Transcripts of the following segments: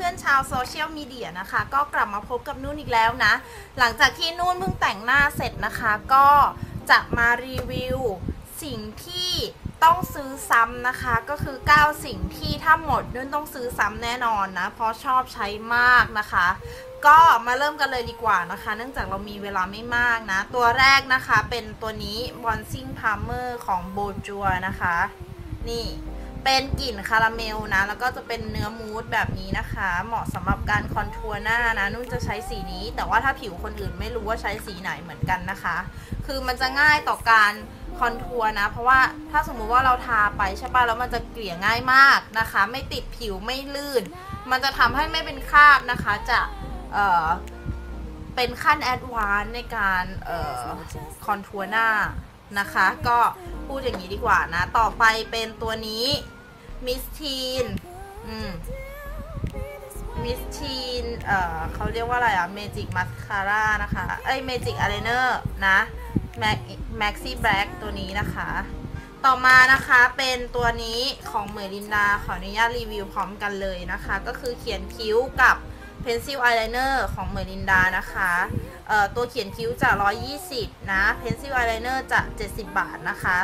พื่อนๆชาวโซเชียลมีเดียนะคะ ก็กลับมาพบกับนุ่นอีกแล้วนะ หลังจากที่นุ่นเพิ่งแต่งหน้าเสร็จนะคะ ก็จะมารีวิวสิ่งที่ต้องซื้อซ้ำนะคะ ก็คือ 9 สิ่งที่ถ้าหมดนุ่นต้องซื้อซ้ำแน่นอนนะ เพราะชอบใช้มากนะคะ ก็มาเริ่มกันเลยดีกว่านะคะ เนื่องจากเรามีเวลาไม่มากนะ ตัวแรกนะคะเป็นตัวนี้ Bronzing Primer ของโบจัวนะคะ นี่ เป็นกลิ่นคาราเมลนะ แล้วก็จะเป็นเนื้อมูสแบบนี้นะคะ เหมาะสำหรับการคอนทัวร์หน้านะ นุ่นจะใช้สีนี้ แต่ว่าถ้าผิวคนอื่นไม่รู้ว่าใช้สีไหนเหมือนกันนะคะ คือมันจะง่ายต่อการคอนทัวร์นะ เพราะว่าถ้าสมมุติว่าเราทาไปใช่ปะแล้วมันจะเกลี่ยง่ายมากนะคะ ไม่ติดผิวไม่ลื่น มันจะทำให้ไม่เป็นคราบนะคะ จะเอ่อเป็นขั้นแอดวานในการเอ่อคอนทัวร์หน้า นะคะ ก็พูดอย่างนี้ดีกว่านะ ต่อไปเป็นตัวนี้มิสทีนอืมมิสทีนเอ่อเขาเรียกว่าอะไรอะเมจิกมัสคาร่านะคะ เอ้ยเมจิกอายไลเนอร์นะแม็กแม็กซี่แบล็กตัวนี้นะคะ ต่อมานะคะเป็นตัวนี้ของเหมรินดาขออนุญาตรีวิวพร้อมกันเลยนะคะ ก็คือเขียนคิ้วกับ Pencil Eyeliner ของเมรินดานะคะตัวเขียนคิ้วจะ 120 นะ Pencil Eyeliner จะ 70 บาทนะคะ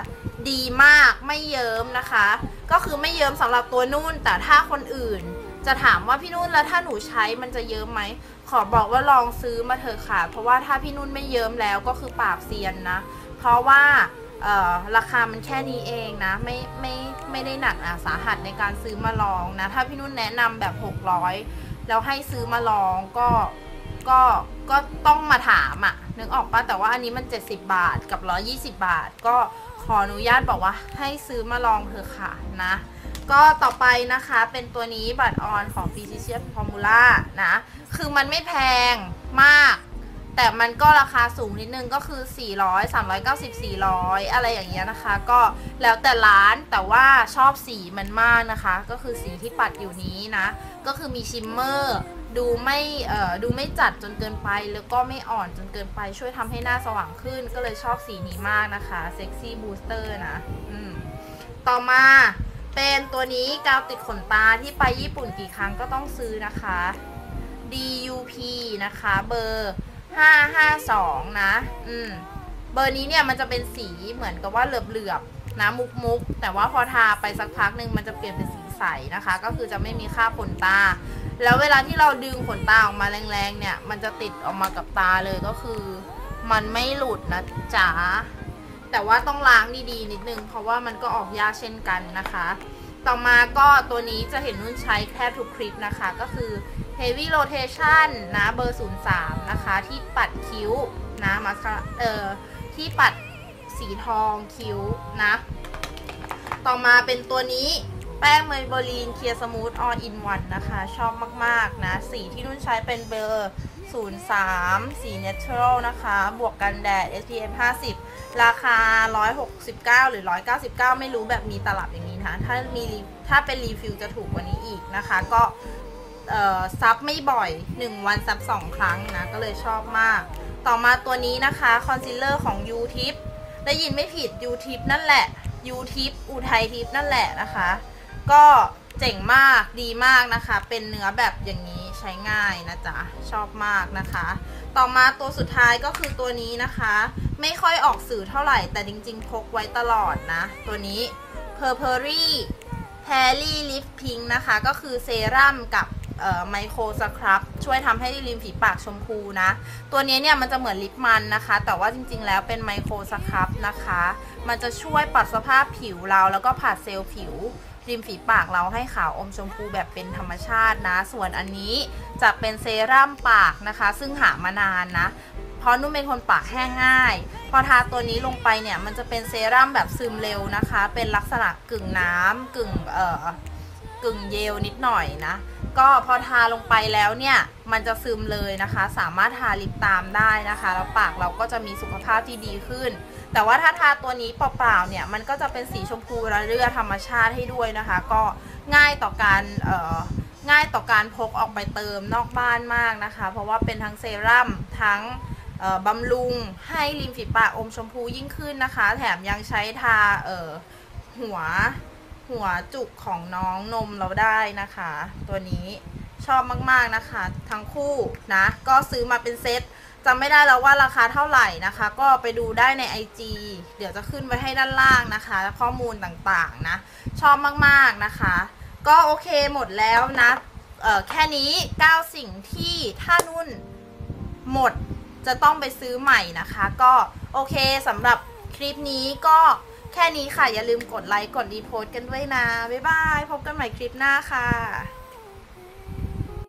ดีมากไม่เยิ้มนะคะ ก็คือไม่เยิ้มสำหรับตัวนุ่น แต่ถ้าคนอื่น จะถามว่าพี่นุ่นแล้วถ้าหนูใช้มันจะเยิ้มไหม ขอบอกว่าลองซื้อมาเถอะค่ะ เพราะว่าถ้าพี่นุ่นไม่เยิ้มแล้วก็คือปราบเซียนนะ เพราะว่าราคามันแค่นี้เองนะ ไม่ไม่ไม่ได้หนักหนาสาหัสในการซื้อมาลองนะ ถ้าพี่นุ่นแนะนำแบบ 600 แล้วให้ซื้อมาลองก็ก็ก็ต้องมาถามอะนึกออกปะแต่ว่าอันนี้มัน 70 บาทกับ 120 บาท ก็ขออนุญาตบอกว่าให้ซื้อมาลองเถอะค่ะนะ ก็ต่อไปนะคะเป็นตัวนี้บัตรออนของ p ี c i a Formula นะ คือมันไม่แพงมาก แต่มันก็ราคาสูงนิดนึงก็คือ 400 390 400 อะไรอย่างเงี้ยนะคะ ก็แล้วแต่ร้านแต่ว่าชอบสีมันมากนะคะ ก็คือสีที่ปัดอยู่นี้นะ ก็คือมีชิมเมอร์ดูไม่เอ่อดูไม่จัดจนเกินไป แล้วก็ไม่อ่อนจนเกินไป ช่วยทำให้หน้าสว่างขึ้น ก็เลยชอบสีนี้มากนะคะเซ็กซี่บูสเตอร์นะอืมต่อมาเป็นตัวนี้กาวติดขนตาที่ไปญี่ปุ่นกี่ครั้งก็ต้องซื้อนะคะ DUP นะคะเบอร์ 552นะ อืม เบอร์นี้เนี่ยมันจะเป็นสีเหมือนกับว่าเหลือบๆนะมุกๆ แต่ว่าพอทาไปสักพักหนึ่งมันจะเปลี่ยนเป็นสีใสนะคะ ก็คือจะไม่มีค่าขนตา แล้วเวลาที่เราดึงขนตาออกมาแรงๆ เนี่ย มันจะติดออกมากับตาเลยก็คือ มันไม่หลุดนะจ๊ะ แต่ว่าต้องล้างดีๆนิดนึง เพราะว่ามันก็ออกยากเช่นกันนะคะ ต่อมาก็ตัวนี้จะเห็นนุ่นใช้แค่ทุกคลิปนะคะ ก็คือ Heavy Rotation นะ เบอร์ 03 นะคะ ที่ปัดคิ้วนะมาเอ่อที่ปัดสีทองคิ้วนะ ต่อมาเป็นตัวนี้แป้งเมย์โบลีนเคลียร์สมูทออ l อินวันนะคะ ชอบมาก ๆ นะ สีที่นุ่นใช้เป็นเบอร์ 03 สี Natural นะคะ บวกกันแดด SPF 50 ราคา 169 หรือ 199 ไม่รู้แบบมีตลับอย่างนี้นะ ถ้ามีถ้าเป็นรีฟิลจะถูกกว่านี้อีกนะคะ ก็ ซับไม่บ่อย 1 วันซับ2 ครั้งนะ ก็เลยชอบมาก ต่อมาตัวนี้นะคะคอนซีลเลอร์ของ u t i p ได้ยินไม่ผิด u t i p นั่นแหละ u t i p อุทัยทิพนั่นแหละนะคะ ก็เจ๋งมากดีมากนะคะ เป็นเนื้อแบบอย่างนี้ใช้ง่ายนะจ๊ะ ชอบมากนะคะ ต่อมาตัวสุดท้ายก็คือตัวนี้นะคะ ไม่ค่อยออกสื่อเท่าไหร่แต่จริงๆ พกไว้ตลอดนะ ตัวนี้ p u r p e r y แฮร์รี่ลิฟพิงนะคะ ก็คือเซรั่มกับไมโครสครับช่วยทำให้ริมฝีปากชมพูนะ ตัวนี้เนี่ยมันจะเหมือนลิปมันนะคะ แต่ว่าจริงๆแล้วเป็นไมโครสครับนะคะ มันจะช่วยปรับสภาพผิวเราแล้วก็ผัดเซลล์ผิว ริมฝีปากเราให้ขาวอมชมพูแบบเป็นธรรมชาตินะ ส่วนอันนี้จะเป็นเซรั่มปากนะคะ ซึ่งหามานานนะ เพราะนุ่มเป็นคนปากแห้งง่าย พอทาตัวนี้ลงไปเนี่ยมันจะเป็นเซรั่มแบบซึมเร็วนะคะ เป็นลักษณะกึ่งน้ำกึ่งเอ่อ กึ่งเยลนิดหน่อยนะ ก็พอทาลงไปแล้วเนี่ยมันจะซึมเลยนะคะ สามารถทาลิปตามได้นะคะ แล้วปากเราก็จะมีสุขภาพที่ดีขึ้น แต่ว่าถ้าทาตัวนี้เปล่าๆเนี่ยมันก็จะเป็นสีชมพูระเรื่อธรรมชาติให้ด้วยนะคะ ก็ง่ายต่อการเออง่ายต่อการพกออกไปเติมนอกบ้านมากนะคะ เพราะว่าเป็นทั้งเซรั่มทั้งบำรุงให้ริมฝีปากอมชมพูยิ่งขึ้นนะคะ แถมยังใช้ทาเออหัว หัวจุกของน้องนมเราได้นะคะ ตัวนี้ชอบมากๆนะคะ ทั้งคู่นะ ก็ซื้อมาเป็นเซตจำไม่ได้แล้วว่าราคาเท่าไหร่นะคะ ก็ไปดูได้ใน IG เดี๋ยวจะขึ้นไว้ให้ด้านล่างนะคะ ข้อมูลต่างๆนะ ชอบมากๆนะคะ ก็โอเคหมดแล้วนะแค่นี้ 9 สิ่งที่ถ้านุ่นหมดจะต้องไปซื้อใหม่นะคะ ก็โอเคสำหรับคลิปนี้ก็ แค่นี้ค่ะ อย่าลืมกดไลค์ กดรีโพสต์กันด้วยนะ บ๊ายบาย พบกันใหม่คลิปหน้าค่ะ